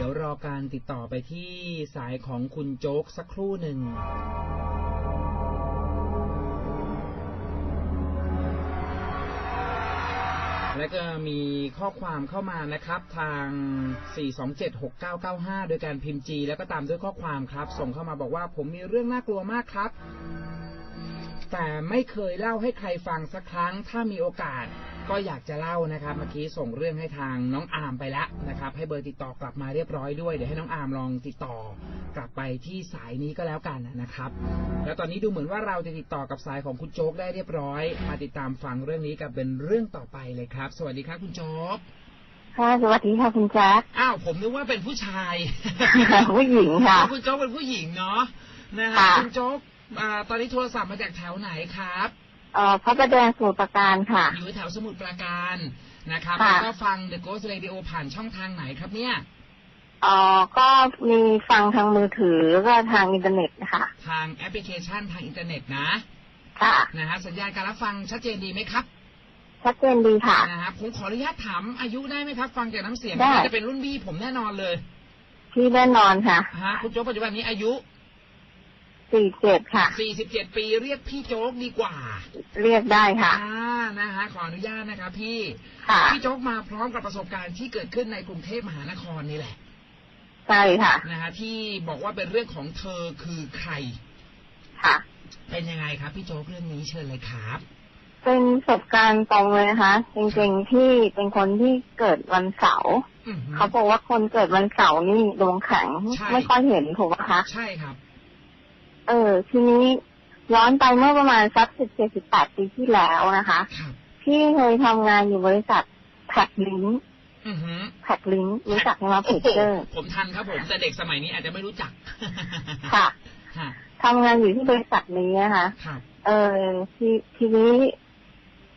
ดี๋ยวรอการติดต่อไปที่สายของคุณโจ๊กสักครู่หนึ่งแล้วก็มีข้อความเข้ามานะครับทาง 4276995 โดยการพิมพ์ G แล้วก็ตามด้วยข้อความครับ ส่งเข้ามาบอกว่าผมมีเรื่องน่ากลัวมากครับ แต่ไม่เคยเล่าให้ใครฟังสักครั้ง ถ้ามีโอกาส ก็อยากจะเล่านะครับเมื่อกี้ส่งเรื่องให้ทางน้องอาร์มไปแล้วนะครับ ให้เบอร์ติดต่อกลับมาเรียบร้อยด้วยเดี๋ยวให้น้องอาร์มลองติดต่อกลับไปที่สายนี้ก็แล้วกันนะครับ แล้วตอนนี้ดูเหมือนว่าเราจะติดต่อกับสายของคุณโจ๊กได้เรียบร้อย มาติดตามฟังเรื่องนี้กับเป็นเรื่องต่อไปเลยครับ สวัสดีครับคุณโจ๊กค่ะสวัสดีค่ะคุณแจ๊คอ้าวผมนึกว่าเป็นผู้ชายผู้หญิงค่ะคุณโจ๊กเป็นผู้หญิงเนาะนะฮะค่ะคุณโจ๊กอ่าตอนนี้โทรศัพท์มาจากแถวไหนครับ เอ่อพระประแดงสมุทรปราการค่ะ อยู่แถวสมุทรปราการนะครับค่ะ แล้วก็ฟัง The Ghost Radio ผ่านช่องทางไหนครับเนี่ย เอ่อก็มีฟังทางมือถือแล้วก็ทางอินเทอร์เน็ตนะคะทางแอปพลิเคชันทางอินเทอร์เน็ตนะค่ะ นะฮะสัญญาณการรับฟังชัดเจนดีไหมครับชัดเจนดีค่ะ นะฮะผมขออนุญาตถามอายุได้ไหมครับ ฟังจากน้ำเสียงได้ น่าจะเป็นรุ่นพี่ผมแน่นอนเลยที่แน่นอนค่ะ ฮะคุณโจ๊กปัจจุบันนี้อายุ สี่เจ็ดค่ะ47ปีเรียกพี่โจ๊กดีกว่า เรียกได้ค่ะ อ่านะฮะขออนุญาตนะครับพี่ค่ะ พี่โจ๊กมาพร้อมกับประสบการณ์ที่เกิดขึ้นในกรุงเทพมหานครนี่แหละใช่ค่ะ นะฮะที่บอกว่าเป็นเรื่องของเธอคือใคร ค่ะ เป็นยังไงครับพี่โจ๊กเรื่องนี้เชิญเลยครับ เป็นประสบการณ์ตรงเลยนะคะ จริงๆที่เป็นคนที่เกิดวันเสาร์อือหือเขาบอกว่าคนเกิดวันเสาร์นี่ดวงแข็งใช่ ไม่ค่อยเห็นถูกไหมคะ ใช่ครับ เออ ทีนี้ย้อนไปเมื่อประมาณสักสิบเจ็ดสิบแปดปีที่แล้วนะคะครับพี่เคยทำงานอยู่บริษัทแพ็คลิงอือหือแพ็คลิงรู้จักไหมคะเพจเจอร์ผมทันครับผม แต่เด็กสมัยนี้อาจจะไม่รู้จัก ค่ะฮะทำงานอยู่ที่บริษัทนี้นะคะครับเออทีทีนี้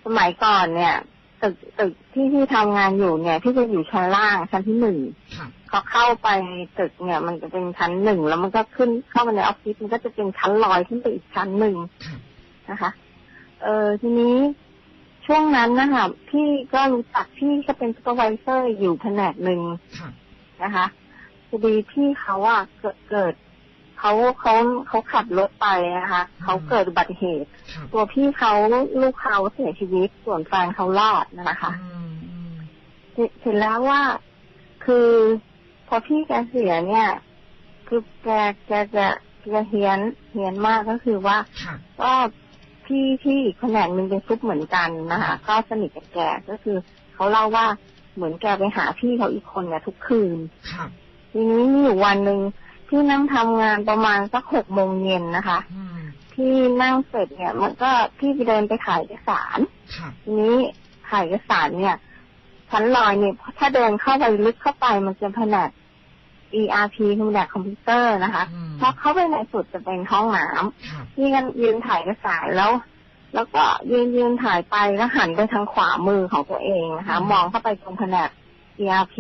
สมัยก่อนเนี่ย ตึกตึกที่ที่ทำงานอยู่เนี่ยที่จะอยู่ชั้นล่างชั้นที่หนึ่งครับพอเข้าไปตึกเนี่ย มันจะเป็นชั้นหนึ่งแล้วมันก็ขึ้นเข้ามาในออฟฟิศมันก็จะเป็นชั้นลอยขึ้นไปอีกชั้นหนึ่งครับนะคะ เออทีนี้ช่วงนั้นนะคะพี่ก็รู้จักพี่ก็เป็นซูเปอร์ไวเซอร์อยู่แผนกหนึ่งครับนะคะพอดีพี่เขาอะเกิด เกิดเขาเขาเขาขับรถไปนะคะเขาเกิดอุบัติเหตุครับตัวพี่เขาลูกเขาเสียชีวิตส่วนแฟนเขารอดนะคะอืมอืมเสร็จเสร็จแล้วว่าคือพอพี่แกเสียเนี่ย คือแกแกจะแกเฮียนเฮียนมากก็คือว่าครับก็พี่ที่อีกแผนกหนึ่งเป็นซุปเหมือนกันนะคะก็สนิทกับแกก็คือเขาเล่าว่าเหมือนแกไปหาพี่เขาอีกคนเนี่ยทุกคืนครับทีนี้มีอยู่วันหนึ่ง พี่นั่งทำงานประมาณสักหกโมงเย็นนะคะอืมพี่นั่งเสร็จเนี่ย มันก็พี่ไปเดินไปถ่ายเอกสารครับทีนี้ถ่ายเอกสารเนี่ยชั้นลอยเนี่ยถ้าเดินเข้าไปลึกเข้าไปมันจะแผนก ERP คือแผนกคอมพิวเตอร์นะคะอืมพอเข้าไปในสุดจะเป็นห้องน้ำครับพี่ก็ยืนถ่ายเอกสารแล้ว แล้วก็ยืนยืนถ่ายไปแล้วหันไปทางขวามือของตัวเองนะคะ มองเข้าไปตรงแผนก ERP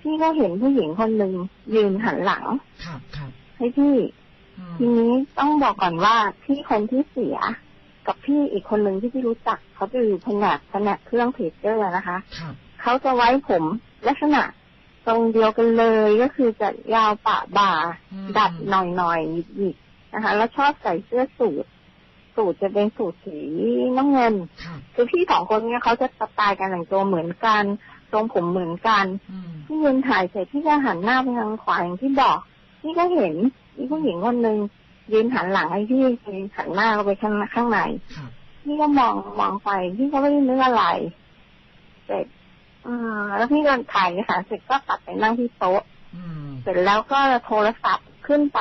พี่ก็เห็นผู้หญิงคนหนึ่งยืนหันหลังครับครับให้พี่อืมทีนี้ต้องบอกก่อนว่าพี่คนที่เสีย กับพี่อีกคนหนึ่งที่พี่รู้จัก เขาจะอยู่แผนกแผนกเครื่องเพจเจอร์นะคะครับเขาจะไว้ผมลักษณะตรงเดียวกันเลยก็คือจะยาวปะบ่าอืมดัดหน่อยๆหยิกๆนะคะ แล้วชอบใส่เสื้อสูทสูทจะเป็นสูทสีน้ำเงินครับคือพี่สองคนเนี้ยเขาจะสไตล์การแต่งตัวเหมือนกัน ทรงผมเหมือนกันอืมพี่ยืนถ่ายเสร็จพี่ก็หันหน้าไปทางขวาอย่างที่บอกพี่ก็เห็นมีผู้หญิงคนหนึ่งยืนหันหลังให้พี่หันหน้าเข้าไปข้างข้างในครับพี่ก็มองมองไปพี่ก็ไม่ได้นึกอะไรเสร็จอืมแล้วพี่ก็ถ่ายเอกสารเสร็จก็กลับไปนั่งที่โต๊ะอืมเสร็จแล้วก็โทรศัพท์ขึ้นไป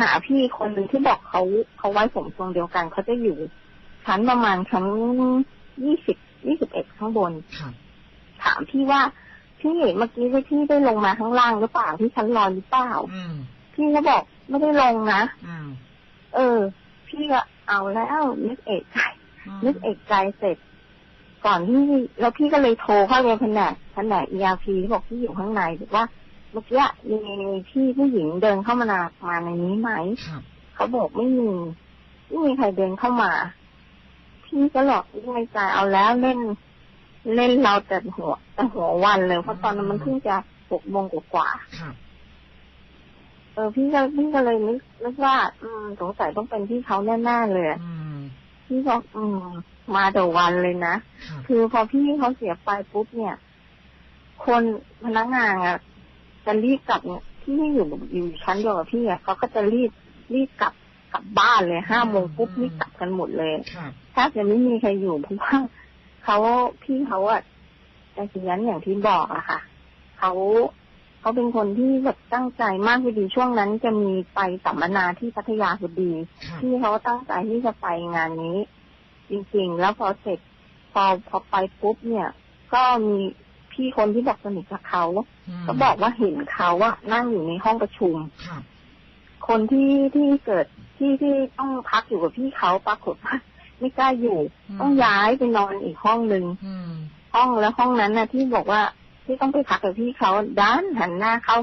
หาพี่คนหนึ่งที่บอกเขาเขาไว้ผมทรงเดียวกันเขาจะอยู่ชั้นประมาณชั้นยี่สิบยี่สิบเอ็ดข้างบนครับ ถามพี่ว่า พี่เมื่อกี้ที่พี่ได้ลงมาข้างล่างหรือเปล่าที่ชั้นลอยหรือเปล่าอืมพี่ก็บอกไม่ได้ลงนะอืมเออ พี่ก็เอาแล้วนึกเอกใจนึกเอกใจเสร็จ ก่อนที่แล้วพี่ก็เลยโทรเข้าไปแผนกแผนก ERP ที่บอกที่อยู่ข้างในบอกว่าเมื่อกี้มีมีพี่ผู้หญิงเดินเข้ามานามาในนี้ไหมครับเขาบอกไม่มีไม่มีใครเดินเข้ามา พี่ก็หลอกในใจเอาแล้วเล่น เล่นเราแต่หัวแต่หัววันเลยเพราะตอนนั้นมันเพิ่งจะหกโมงกว่าครับๆเออพี่ก็พี่ก็เลยนึกนึกว่า อืมสงสัยต้องเป็นพี่เขาแน่ๆเลยอะอืมพี่บอกอืม มาแต่วันเลยนะครับคือพอพี่เขาเสียไปปุ๊บเนี่ย คนพนักงานอะจะรีบกลับเนี่ยที่อยู่อยู่ชั้นเดียวกับพี่อะเขาก็จะรีบรีบกลับกลับบ้านเลยห้าโมงปุ๊บรีบกลับกันหมดเลยครับแทบจะไม่มีใครอยู่เพราะว่า เขาพี่เขาอะแต่ทีนั้นอย่างที่บอกอะค่ะเขาเขาเป็นคนที่แบบตั้งใจมากพอดีช่วงนั้นจะมีไปสัมมนาที่พัทยาพอดีครับพี่เขาตั้งใจที่จะไปงานนี้ จริงๆ แล้วพอเสร็จพอพอไปปุ๊บเนี่ย ก็มีพี่คนที่บอกสนิทกับเขามก็บอกว่าเห็นเขาอะนั่งอยู่ในห้องประชุมครับคนที่ที่เกิดที่ที่ต้องพักอยู่กับพี่เขาปรากฏว่า ไม่กล้าอยู่มต้องย้ายไปนอนอีกห้องหนึ่งอืมห้องแล้วห้องนั้นนะที่บอกว่าที่ต้องไปพักกับพี่เขาด้านหันหน้าเข้า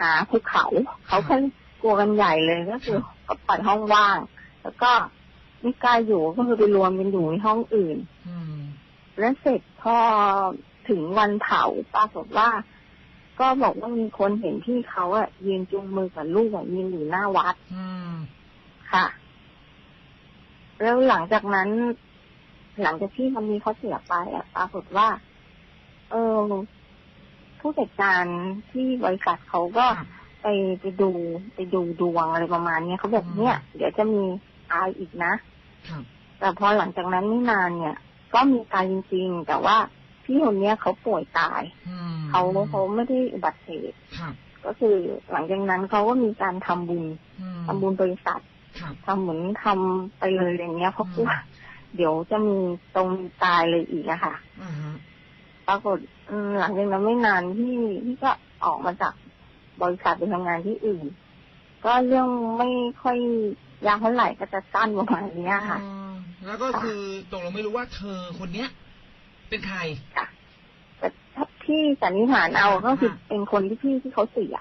หาภูเขา เขาก็กลัวกันใหญ่เลยก็คือก็ปล่อยห้องว่าง แล้วก็ไม่กล้าอยู่ก็คือไปรวมกันอยู่ในห้องอื่นอืมแล้วเสร็จพอถึงวันเผาปรากฏว่า ก็บอกว่ามีคนเห็นพี่เขาอะยืนจูงมือกับลูกอะยืนอยู่หน้าวัดอืมค่ะ แล้วหลังจากนั้น หลังจากที่มันมีเขาเสียไปอะปรากฏว่า เออผู้จัดการที่บริษัทเขาก็ครับไปไปดูไปดูดวงอะไรประมาณเนี้ยเขาบอกอืมเนี่ย เดี๋ยวจะมีตายอีกนะครับแต่พอหลังจากนั้นไม่นานเนี่ย ก็มีตายจริง ๆ แต่ว่าพี่คนเนี้ยเขาป่วยตายอืมเขาเขาไม่ได้อุบัติเหตุครับก็คือหลังจากนั้นเขาก็มีการทำบุญอืมทำบุญบริษัทครับ ทำเหมือนทำไปเลยอย่างเงี้ยเพราะอืมกลัวเดี๋ยวจะมีตรงตายเลยอีกอะค่ะอ่าฮะปรากฏอืมหลังจากนั้นไม่นานที่ที่ก็ออกมาจากบริษัทไปทำงานที่อื่น ก็เรื่องไม่ค่อยยาวเท่าไหร่ก็จะสั้นประมาณเนี้ยค่ะอ๋อแล้วก็คือตกลงไม่รู้ว่าเธอคนเนี้ย เป็นใครแต่ถ้าพี่สันนิษฐานเอาอ่าก็คือค่ะเป็นคนที่พี่ที่เขาเสีย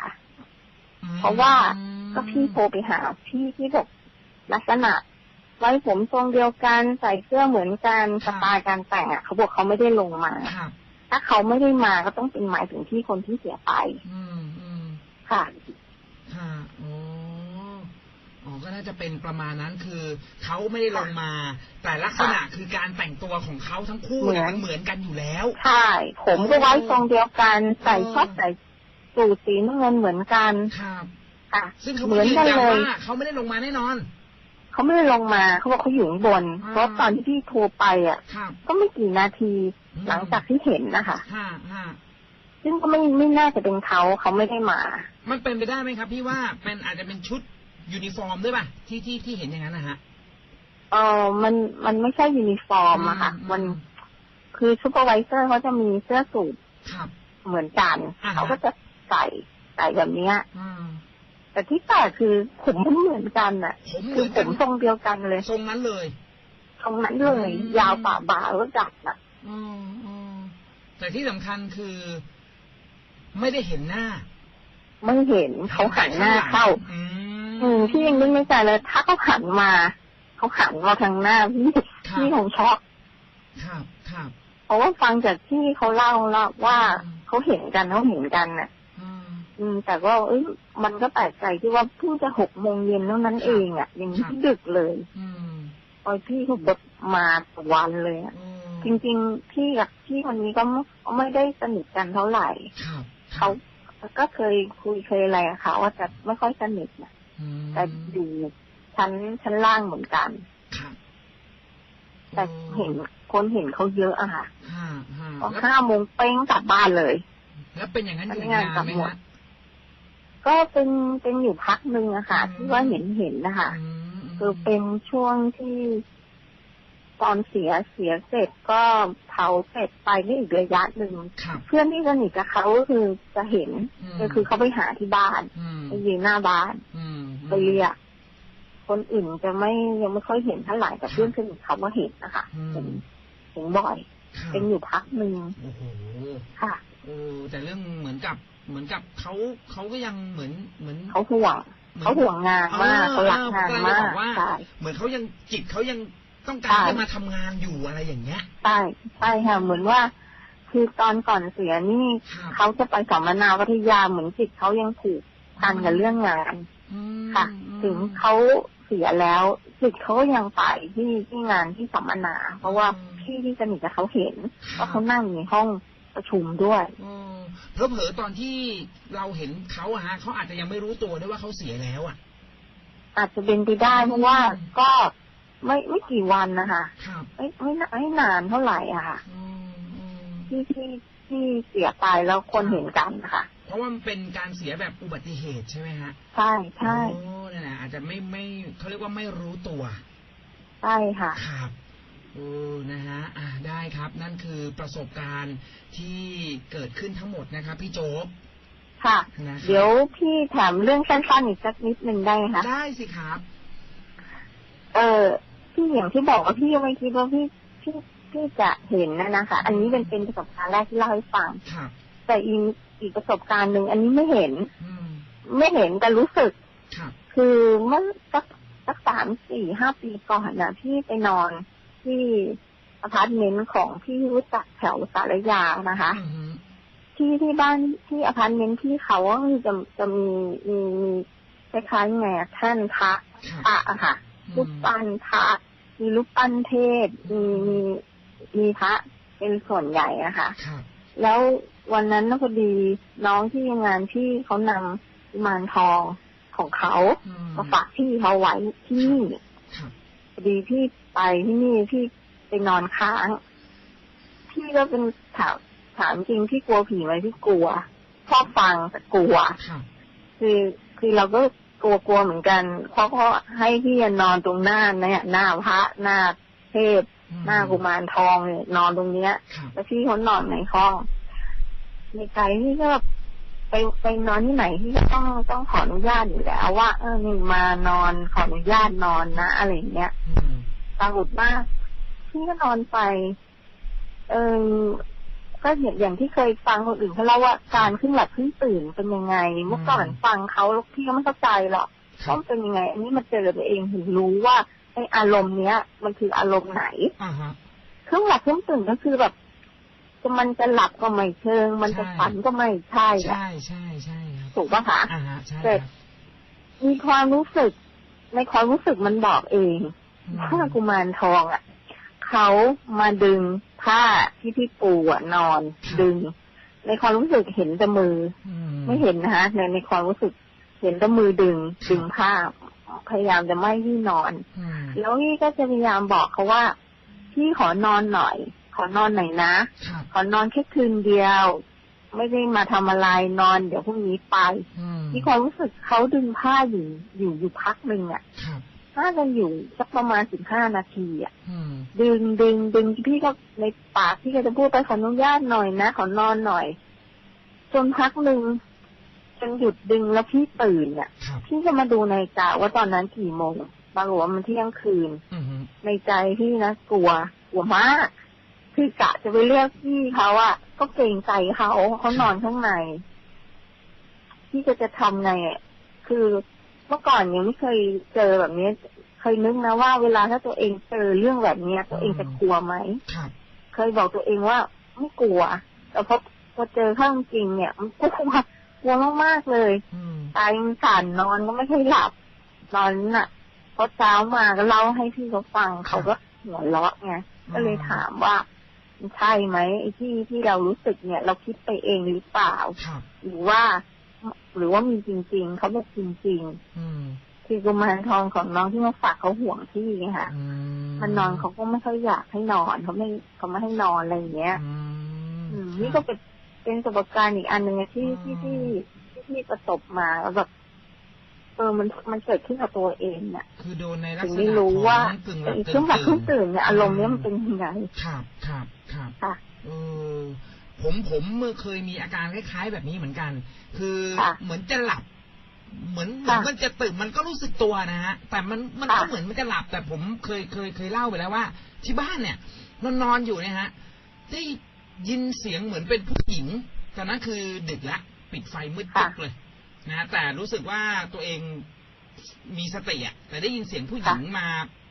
อืมเพราะว่าก็พี่โทรไปหา พี่ที่แบบ ลักษณะไว้ผมทรงเดียวกันใส่เสื้อเหมือนกันสไตล์การแต่งอะเขาบอกเขาไม่ได้ลงมาครับถ้าเขาไม่ได้มาก็ต้องเป็นหมายถึงที่คนที่เสียไป อืมอืมค่ะค่ะอ๋ออ๋อก็น่าจะเป็นประมาณนั้นคือเขาไม่ได้ลงมา แต่ลักษณะคือการแต่งตัวของเขาทั้งคู่เนี่ยเหมือนมันเหมือนกันอยู่แล้วใช่ผมก็ไว้ทรงเดียวกัน ใส่อ๋อชอบใส่สูทสีน้ำเงินเหมือนกันครับค่ะซึ่งเขาเหมือนยืนกันยันเลยว่าเขาไม่ได้ลงมาแน่นอน เขาไม่ได้ลงมาเขาบอกเขาอยู่ข้างบนอ่าเพราะตอนที่พี่โทรไปอะครับก็ไม่กี่นาทีอืมหลังจากที่เห็นนะคะห้าห้าซึ่งก็ไม่ไม่น่าจะเป็นเขาเขาไม่ได้มา มันเป็นไปได้ไหมครับพี่ว่าเป็นอาจจะเป็นชุดยูนิฟอร์มด้วยป่ะที่ที่ที่เห็นอย่างนั้นนะฮะเออมันมันไม่ใช่ยูนิฟอร์มอะค่ะ มันคือซูเปอร์วิเซอร์เขาจะมีเสื้อสูทครับเหมือนกันอ่าฮะเขาก็จะใส่ใส่แบบเนี้ยอืม แต่ที่แปลกคือผมมันเหมือนกันอะผมเหคืมืออนผกันมทรงเดียวกันเลยทรงนั้นเลย ตรงนั้นเลยอืมยาวป่าบ่าแล้วดัดอะอืมอืมแต่ที่สำคัญคือ ไม่ได้เห็นหน้าไม่เห็นเขาหันหน้าเข้า อืมอืมพี่ยังนึกในใจเลย ถ้าเขาหันมาเขาหันมาทางหน้าพี่ครับพี่คงช็อก ครับครับ เพราะว่าฟังจากที่เขาเล่าแล้วว่าอืมเขาเห็นกันเขาเห็นกันน่ะ อืมอืม แต่ว่าเอ้ยมันก็แปลกใจที่ว่าเพิ่งจะหกโมงเย็นเท่านั้นเองอะยังครับไม่ดึกเลย อืมพอพี่เขาแบบมาทุกวันเลยอะอืมจริงๆพี่กับพี่คนนี้ก็ไม่ไม่ได้สนิทกันเท่าไหร่ครับเขาก็เคยคุยเคยอะไรกับเขาว่าจะไม่ค่อยสนิทนะอืมแต่อยู่ชั้นชั้นล่างเหมือนกันครับแต่เห็นคนเห็นเขาเยอะอะค่ะห้าห้าพอแล้วห้าโมงเป้งกลับบ้านเลย แล้วเป็นอย่างนั้นอยู่พนักงานนานกลับไหมหมดฮะ ก็เป็นเป็นอยู่พักหนึ่งอะค่ะอืมที่ว่าเห็นเห็นนะคะอืมคือเป็นช่วงที่ตอนเสียเสียเสร็จก็เผาเสร็จไปได้อีกระยะหนึ่งครับเพื่อนที่สนิทกับเขาก็คือจะเห็นมก็คือเขาไปหาที่บ้านมไปยืนหน้าบ้านอืมไปเรียกคนอื่นจะไม่ยังไม่ค่อยเห็นเท่าไหร่แต่เพื่อนสนิทเขาว่าเห็นนะคะอืมเห็นเห็นบ่อยครับเป็นอยู่พักหนึ่งโอ้โหค่ะ เออแต่เรื่องเหมือนกับเหมือนกับเขาเขาก็ยังเหมือนเหมือนเขาห่วงหมือนเขาห่วงงานมากเออเขารักงานเออมากผมกำลังจะบอกว่าใช่เหมือนเขายังจิตเขายังต้องการใช่จะมาทำงานอยู่อะไรอย่างเงี้ยใช่ใช่ค่ะเหมือนว่า คือตอนก่อนเสียนี่ครับเขาจะไปสัมมนาพัทยาเหมือนจิตเขายังผูกพันกับเรื่องงานอืมค่ะอืมถึงเขาเสียแล้วจิตเขาก็ยังไปที่ที่งานที่สัมมนา เพราะว่าพี่ที่สนิทกับเขาเห็นว่าเขานั่งอยู่ในห้อง ประชุมด้วยอ๋อเผลอๆตอนที่เราเห็นเขาอะฮะเขาอาจจะยังไม่รู้ตัวด้วยว่าเขาเสียแล้วอะอาจจะเป็นไปได้เพราะว่าอืมก็ไม่ไม่กี่วันนะคะครับไม่ไม่นาไม่นานเท่าไหร่อะค่ะอืมอืมที่ที่ที่เสียไปแล้วคนเห็นกันนะคะเพราะว่ามันเป็นการเสียแบบอุบัติเหตุใช่ไหมฮะใช่ใช่โอ้นั่นแหละอาจจะไม่ไม่เขาเรียกว่าไม่รู้ตัวใช่ค่ะครับ โอ้นะฮะอ่าได้ครับ นั่นคือประสบการณ์ที่เกิดขึ้นทั้งหมดนะครับ พี่โจ๊กค่ะ นะครับเดี๋ยวพี่แถมเรื่องสั้นๆอีกสักนิดหนึ่งได้ไหมคะ ได้สิครับ เออพี่อย่างที่บอกว่าพี่ยังไม่คิดว่าพี่พี่พี่จะเห็นนะนะคะ อันนี้เป็นเป็นประสบการณ์แรกที่เล่าให้ฟัง ครับ แต่อีกอีกประสบการณ์หนึ่งอันนี้ไม่เห็น อืมไม่เห็นแต่รู้สึก ครับ คือเมื่อสักสักสามสี่ห้าปีก่อนนะพี่ไปนอน ที่อพาร์ตเมนต์ของพี่รู้จักแถวสารยานะคะอือฮึที่ที่บ้านที่อพาร์ตเมนต์ที่เขาก็คือจะจะมีมีมีคล้ายๆไงอะแท่นพระครับพระอะค่ะรูปปั้นพระมีรูปปั้นเทพมีมีมีพระเป็นส่วนใหญ่นะคะครับแล้ววันนั้นน่ะพอดีน้องที่ทำงานพี่เขานำกุมารทองของเขาอืมมาฝากพี่เขาไว้ที่นี่ครับพ อดีพี่ไปที่นี่พี่ไปนอนค้าง พี่ก็เป็นถามถามจริงพี่กลัวผีไหมพี่กลัวชอบฟังแต่กลัวครับคือคือเราก็กลัวกลัวเหมือนกันเพราะเขาให้พี่นอนตรงหน้าเนี่ยหน้าพระหน้าเทพอืมหน้ากุมารทองเนี่ยนอนตรงเนี้ยครับแล้วพี่เขานอนในห้องในใจพี่ก็แบบ ไปไปนอนที่ไหนพี่ก็ต้องต้องขออนุญาตอยู่แล้วว่าเออนี่มานอนขออนุญาตนอนนะอะไรอย่างเงี้ยอืมปรากฏว่าพี่ก็นอนไป เออก็อย่างอย่างที่เคยฟังคนอื่นเขาเล่าว่าการขึ้นหลับขึ้นตื่นเป็นยังไง เมื่อก่อนฟังเขาแล้วพี่ก็ไม่เข้าใจหรอกครัว่าบมันเป็นยังไง อันนี้มาเจอตัวเองถึงรู้ว่าไออารมณ์เนี้ย มันคืออารมณ์ไหนอ่าฮะเครื่องหลับเครื่องตื่นก็คือแบบ จะมันจะหลับก็ไม่เชิง มันจะใช่ฝันก็ไม่ใช่อะใช่ใช่ใช่ครับถูกปะคะอ่าฮะใช่เสร็คจรับมีความรู้สึก ในความรู้สึกมันบอกเองอืมว่ากุมารทองอะเขามาดึงผ้าที่พี่ปูอะนอนดึง ในความรู้สึกเห็นแต่มืออืไม่เห็นนะคะในในความรู้สึกเห็นแต่มือดึงดึงผ้าพยายามจะไม่ให้นอนอืมแล้วพี่ก็จะพยายามบอกเขาว่า พี่ขอนอนหน่อย ขอนอนหน่อยนะครับขอนอนแค่คืนเดียว ไม่ได้มาทำอะไรนอน เดี๋ยวพรุ่งนี้ไปอืมมีความรู้สึกเขาดึงผ้าอยู่อยู่อยู่พักหนึ่งอะครับน่าจะอยู่สักประมาณสิบห้านาทีอะอืมดึงดึงดึงพี่ก็ในปากพี่ก็จะพูดไปขออนุญาตหน่อยนะขอนอนหน่อยจนพักหนึ่งจนหยุดดึงแล้วพี่ตื่นอะครับพี่จะมาดูในาฬิกาว่าตอนนั้นกี่โมงปรากฏว่ามันเที่ยงคืนอืมฮึในใจพี่นะกลัวกลัวมาก คือกะจะไปเรียกพี่เขาอะก็เกรงใจเขาเขานอนข้างในพี่ก็จะทำไงอะคือเมื่อก่อนยังไม่เคยเจอแบบนี้เคยนึกนะว่าเวลาถ้าตัวเองเจอเรื่องแบบเนี้ย ตัวเองจะกลัวไหมครับเคยบอกตัวเองว่าไม่กลัว แต่พอพอเจอข้างจริงเนี่ยมันกลัวกลัวมากๆเลยอืมตายมันสั่นนอนก็ไม่ค่อยหลับนอนน่ะพอเช้ามาก็เล่าให้พี่เขาฟังเขาก็หัวเราะไงก็เลยถามว่ามัน ใช่ไหมไอ้ที่ที่เรารู้สึกเนี่ย เราคิดไปเองหรือเปล่าครับหรือว่า หรือว่ามีจริง ๆ เขาบอกจริงอืมๆคือกุมารทองของน้องที่มาฝากเขาห่วงที่ไงค่ะอืมันนอนเขาก็ไม่ค่อยอยากให้นอนเขาไม่เขาไม่ให้นอนอะไรอย่างเงี้ยอืมอืมนี่ก็เป็นเป็นประสบการณ์อีกอันหนึ่งอะที่อืมที่ที่ที่ที่ประสบมาแล้วแบบ เออมันมันเกิดขึ้นกับตัวเองเนี่ยคือโดนในลักถึษงณะได้รู้ว่าของกึ่งหลับไอ้กึ่เครื่องงหลับเครื่องตื่นตื่นเนี่ยอารมณ์เนี้ยมันเป็นยังไงครับครับครับค่ะเออผมผมเมื่อเคยมีอาการคล้ายๆแบบนี้เหมือนกัน คือค่ะเหมือนจะหลับ เหมือนเหมือนค่ะมันจะตื่นมันก็รู้สึกตัวนะฮะแต่มันมันก็ค่ะเหมือนมันจะหลับ แต่ผมเคยเคยเคยเล่าไปแล้วว่า ที่บ้านเนี่ยนอนนอนอยู่เนี่ยฮะได้ยินเสียงเหมือนเป็นผู้หญิงตอนนั้นคือดึกละปิดไฟมืดตึ๊บเลย นะแต่รู้สึกว่าตัวเองมีสติอะแต่ได้ยินเสียงผู้หญิงมา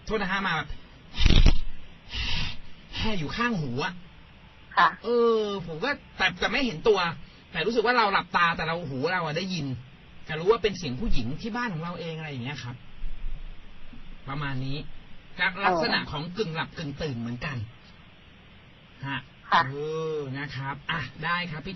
โทษนะฮะมาแบบแห่อยู่ข้างหูอะค่ะเออ ผมก็แต่แต่ไม่เห็นตัว แต่รู้สึกว่าเราหลับตาแต่เราหูเราอะได้ยิน แต่รู้ว่าเป็นเสียงผู้หญิงที่บ้านของเราเองอะไรอย่างเงี้ยครับ ประมาณนี้ลักลักษณะของกึ่งหลับกึ่งตื่นเหมือนกันฮะค่ะเออนะครับ อะได้ครับพี่